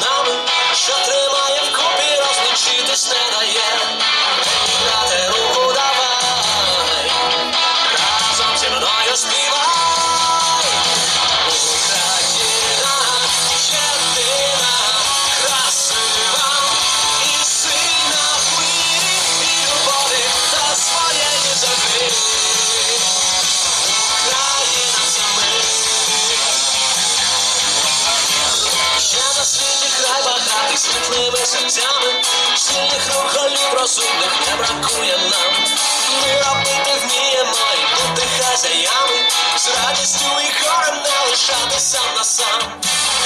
Now багатий світлими серцями, сильних рухолів розумних не бракує нам. Ми робити вміємо і бути хазяями, з радістю і горем не лишати на сам.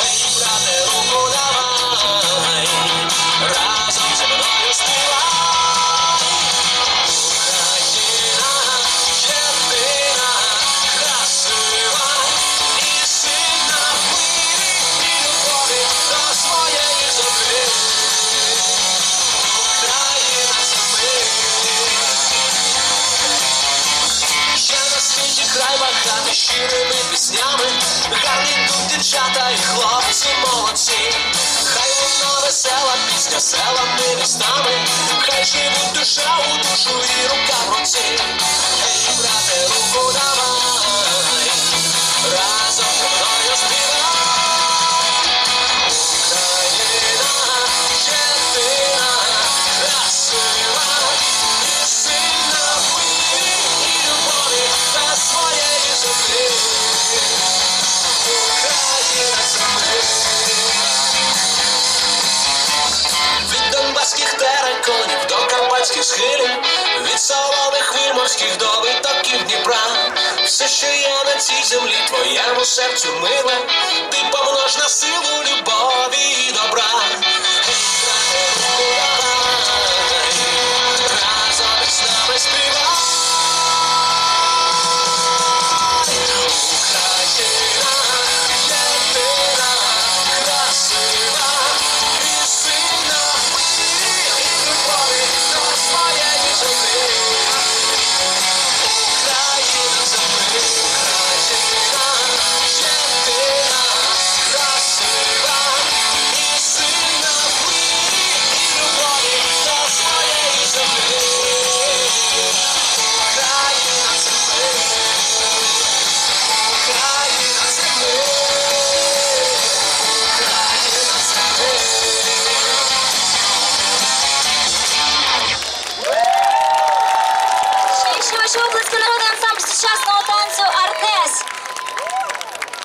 Ей, брате, дівчата і хлопці молодці. Хай вона весела пісня селами містами, хай живуть душа у душу і рука до схилі, від солоних виморських до витоків Дніпра. Все, що є на цій землі, твоєму серцю миле, ти помнож на силу Наші ваші обласки народний ансамбль сучасного та